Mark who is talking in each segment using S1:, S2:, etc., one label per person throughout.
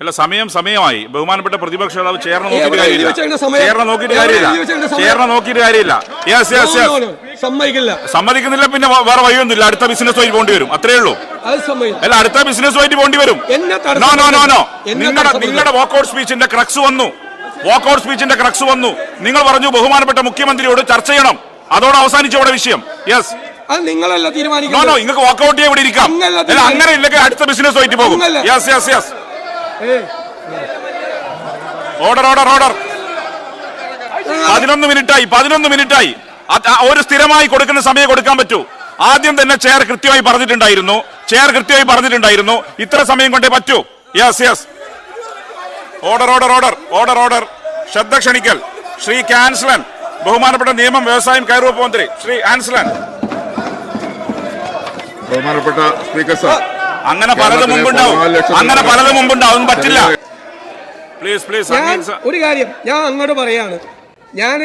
S1: അല്ല സമയം സമയമായി. ബഹുമാനപ്പെട്ട പ്രതിപക്ഷ നേതാവ് ചേർന്ന് നോക്കിയിട്ട് കാര്യമില്ല. ചേർന്ന് നോക്കിയിട്ട് കാര്യമില്ല? ചേർന്ന് നോക്കിയിട്ട് കാര്യമില്ല. Yes yes yes.
S2: സമ്മതിക്കില്ല.
S1: സമ്മതിക്കുന്നില്ല പിന്നെ വേറെ വഴിയൊന്നുമില്ല അടുത്ത ബിസിനസ് വഴി പോകേണ്ടി വരും. അത്രേ ഉള്ളൂ. അല്ല അടുത്ത ബിസിനസ് വഴി പോണ്ടി വരും. നോ നോ നോ നോ നിങ്ങളുടെ. നിങ്ങളുടെ വാക്കൗട്ട് സ്പീച്ചിന്റെ ക്രക്സ് വന്നു. വാക്കൗട്ട് സ്പീച്ചിന്റെ ക്രക്സ് വന്നു. നിങ്ങൾ പറഞ്ഞു ബഹുമാനപ്പെട്ട മുഖ്യമന്ത്രിയോട് ചർച്ച ചെയ്യണം. അതോടെ അവസാനിച്ചു അവിടെ വിഷയം. യെസ്
S2: നിങ്ങളല്ല
S1: നോ നിങ്ങൾക്ക് വാക്കൗട്ട് ചെയ്യാൻ ഇവിടെ ഇരിക്കാം. അല്ല അങ്ങനെ ഇല്ലെങ്കിൽ അടുത്ത ബിസിനസ് വഴി പോകും. Yes yes yes order order order പതിനൊന്ന് മിനിറ്റായി പതിനൊന്ന് മിനിറ്റായി. ഒരു സ്ഥിരമായി കൊടുക്കുന്ന സമയം കൊടുക്കാൻ പറ്റൂ. ആദ്യം തന്നെ ചെയർ കൃത്യമായി പറഞ്ഞിട്ടുണ്ടായിരുന്നു. ചെയർ കൃത്യമായി പറഞ്ഞിട്ടുണ്ടായിരുന്നു. ഇത്ര സമയം കൊണ്ടേ പറ്റൂ. Yes yes order order order order order ശ്രദ്ധ ക്ഷണിക്കൽ. ശ്രീ കാൻസലൻ. ബഹുമാനപ്പെട്ട നിയമം വ്യവസായം കയറുവപ്പ് മന്ത്രി ശ്രീ ആൻസലൻ.
S3: ബഹുമാനപ്പെട്ട സ്പീക്കർ സാർ
S1: അങ്ങനെ പലതും മുമ്പുണ്ടാവും. അങ്ങനെ പലതും മുമ്പുണ്ടാവും. പറ്റില്ല. പ്ലീസ് പ്ലീസ്
S2: ഒരു കാര്യം ഞാൻ അങ്ങോട്ട് പറയാണ്. ഞാൻ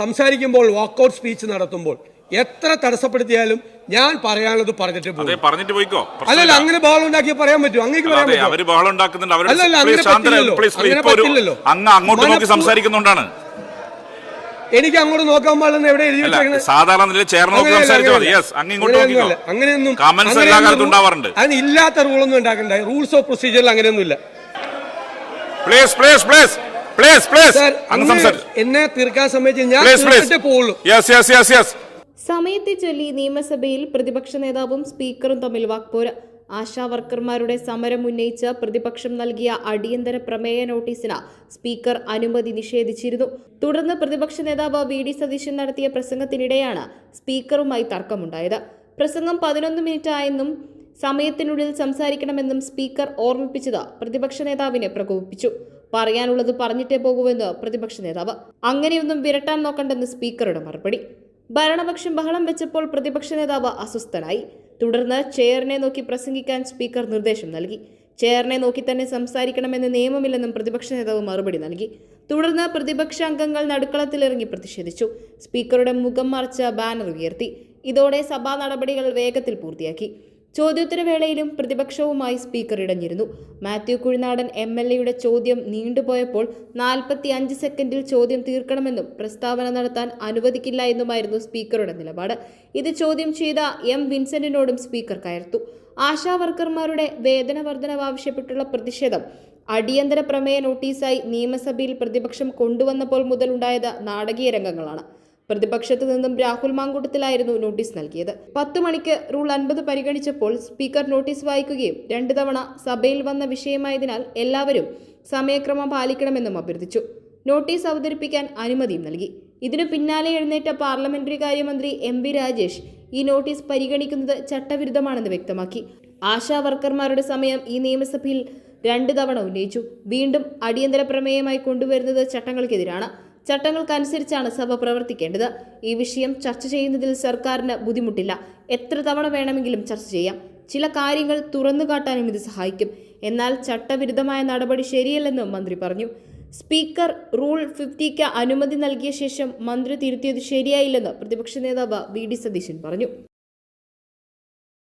S2: സംസാരിക്കുമ്പോൾ വാക്കൗട്ട് സ്പീച്ച് നടത്തുമ്പോൾ എത്ര തടസ്സപ്പെടുത്തിയാലും ഞാൻ പറയാനുള്ളത് പറഞ്ഞിട്ട്
S1: അതെ
S2: പോകും.
S1: പറഞ്ഞിട്ട് പോയിക്കോ?
S2: അല്ലല്ല അങ്ങനെ ബഹളം ഉണ്ടാക്കി പറയാൻ പറ്റും അങ്ങേക്ക് പറയാൻ പറ്റും
S1: അവർ ബഹളം ഉണ്ടാക്കുന്നുണ്ട്. അവർ
S2: അങ്ങനെ. അങ്ങനെ
S1: അങ്ങോട്ട് നോക്കി സംസാരിക്കുന്നുണ്ടാണ്.
S2: എനിക്ക് അങ്ങോട്ട് നോക്കാൻ പാടില്ലെന്ന് എവിടെ എഴുതി വെച്ചേക്കണേ?
S1: സാധാരണ നിലയിൽ ചേർന്ന് നോക്കി സംസാരിച്ചാൽ മതി. യെസ് അങ്ങ് ഇങ്ങോട്ട് നോക്കിക്കോ
S2: അങ്ങനെയൊന്നുമല്ല. അങ്ങനെയൊന്നും
S1: കമന്റ്സ് എല്ലാ
S2: അങ്ങനെയൊന്നും
S1: കാലത്തും ഉണ്ടാവാറുണ്ട്.
S2: അതിന് ഇല്ലാത്ത റൂളൊന്നും ഉണ്ടാക്കണ്ട റൂൾസ് ഓഫ് പ്രൊസീജിയറിൽ അങ്ങനെയൊന്നുമില്ല.
S1: Please please please please please
S2: sir
S1: അങ്ങ് സംസാരിച്ചു.
S2: എന്നെ തീർക്കാൻ സമയത്ത് ഞാൻ
S1: പ്ലീസ് പ്ലീസ്
S2: തീർത്തിട്ടേ പോവുള്ളൂ.
S1: യെസ് യെസ് യെസ് യെസ്
S4: സമയത്തെ ചൊല്ലി നിയമസഭയിൽ പ്രതിപക്ഷ നേതാവും സ്പീക്കറും തമ്മിൽ വാക്പോര് ആശാ വർക്കർമാരുടെ സമരം ഉന്നയിച്ച് പ്രതിപക്ഷം നൽകിയ അടിയന്തര പ്രമേയ നോട്ടീസിന് സ്പീക്കർ അനുമതി നിഷേധിച്ചിരുന്നു. തുടർന്ന് പ്രതിപക്ഷ നേതാവ് വി. ഡി. സതീശൻ നടത്തിയ പ്രസംഗത്തിനിടെയാണ് സ്പീക്കറുമായി തർക്കമുണ്ടായത്. പ്രസംഗം പതിനൊന്ന് മിനിറ്റ് ആയെന്നും സമയത്തിനുള്ളിൽ സംസാരിക്കണമെന്നും സ്പീക്കർ ഓർമ്മിപ്പിച്ചത് പ്രതിപക്ഷ നേതാവിനെ പ്രകോപിപ്പിച്ചു. പറയാനുള്ളത് പറഞ്ഞിട്ടേ പോകുമെന്ന് പ്രതിപക്ഷ നേതാവ്. അങ്ങനെയൊന്നും വിരട്ടാൻ നോക്കണ്ടെന്ന് സ്പീക്കറുടെ മറുപടി. ഭരണപക്ഷം ബഹളം വെച്ചപ്പോൾ പ്രതിപക്ഷ നേതാവ് അസ്വസ്ഥനായി. തുടർന്ന് ചെയറിനെ നോക്കി പ്രസംഗിക്കാൻ സ്പീക്കർ നിർദ്ദേശം നൽകി. ചെയറിനെ നോക്കി തന്നെ സംസാരിക്കണമെന്ന് നിയമമില്ലെന്നും പ്രതിപക്ഷ നേതാവ് മറുപടി നൽകി. തുടർന്ന് പ്രതിപക്ഷ അംഗങ്ങൾ നടുക്കളത്തിലിറങ്ങി പ്രതിഷേധിച്ചു. സ്പീക്കറുടെ മുഖം മറച്ച ബാനർ ഉയർത്തി. ഇതോടെ സഭാ നടപടികൾ വേഗത്തിൽ പൂർത്തിയാക്കി. ചോദ്യോത്തരവേളയിലും പ്രതിപക്ഷവുമായി സ്പീക്കർ ഇടഞ്ഞിരുന്നു. മാത്യു കുഴിനാടൻ എം എൽ എയുടെ ചോദ്യം നീണ്ടുപോയപ്പോൾ നാൽപ്പത്തി അഞ്ച് സെക്കൻഡിൽ ചോദ്യം തീർക്കണമെന്നും പ്രസ്താവന നടത്താൻ അനുവദിക്കില്ല എന്നുമായിരുന്നു സ്പീക്കറുടെ നിലപാട്. ഇത് ചോദ്യം ചെയ്ത എം വിൻസെന്റിനോടും സ്പീക്കർ കയർത്തു. ആശാവർക്കർമാരുടെ വേതന വർധനവ് ആവശ്യപ്പെട്ടുള്ള പ്രതിഷേധം അടിയന്തര പ്രമേയ നോട്ടീസായി നിയമസഭയിൽ പ്രതിപക്ഷം കൊണ്ടുവന്നപ്പോൾ മുതലുണ്ടായത് നാടകീയ രംഗങ്ങളാണ്. പ്രതിപക്ഷത്തു നിന്നും രാഹുൽ മാങ്കൂട്ടത്തിലായിരുന്നു നോട്ടീസ് നൽകിയത്. പത്ത് മണിക്ക് റൂൾ അൻപത് പരിഗണിച്ചപ്പോൾ സ്പീക്കർ നോട്ടീസ് വായിക്കുകയും രണ്ടു തവണ സഭയിൽ വന്ന വിഷയമായതിനാൽ എല്ലാവരും സമയക്രമം പാലിക്കണമെന്നും അഭ്യർത്ഥിച്ചു. നോട്ടീസ് അവതരിപ്പിക്കാൻ അനുമതിയും നൽകി. ഇതിനു പിന്നാലെ എഴുന്നേറ്റ പാർലമെന്ററി കാര്യമന്ത്രി എം വി രാജേഷ് ഈ നോട്ടീസ് പരിഗണിക്കുന്നത് ചട്ടവിരുദ്ധമാണെന്ന് വ്യക്തമാക്കി. ആശാ വർക്കർമാരുടെ സമയം ഈ നിയമസഭയിൽ രണ്ട് തവണ ഉന്നയിച്ചു. വീണ്ടും അടിയന്തര പ്രമേയമായി കൊണ്ടുവരുന്നത് ചട്ടങ്ങൾക്കെതിരാണ്. ചട്ടങ്ങൾക്കനുസരിച്ചാണ് സഭ പ്രവർത്തിക്കേണ്ടത്. ഈ വിഷയം ചർച്ച ചെയ്യുന്നതിൽ സർക്കാരിന് ബുദ്ധിമുട്ടില്ല. എത്ര തവണ വേണമെങ്കിലും ചർച്ച ചെയ്യാം. ചില കാര്യങ്ങൾ തുറന്നു കാട്ടാനും ഇത് സഹായിക്കും. എന്നാൽ ചട്ടവിരുദ്ധമായ നടപടി ശരിയല്ലെന്നും മന്ത്രി പറഞ്ഞു. സ്പീക്കർ റൂൾ ഫിഫ്റ്റിക്ക് അനുമതി നൽകിയ ശേഷം മന്ത്രി തിരുത്തിയത് ശരിയായില്ലെന്ന് പ്രതിപക്ഷ നേതാവ് വി ഡി സതീശൻ പറഞ്ഞു.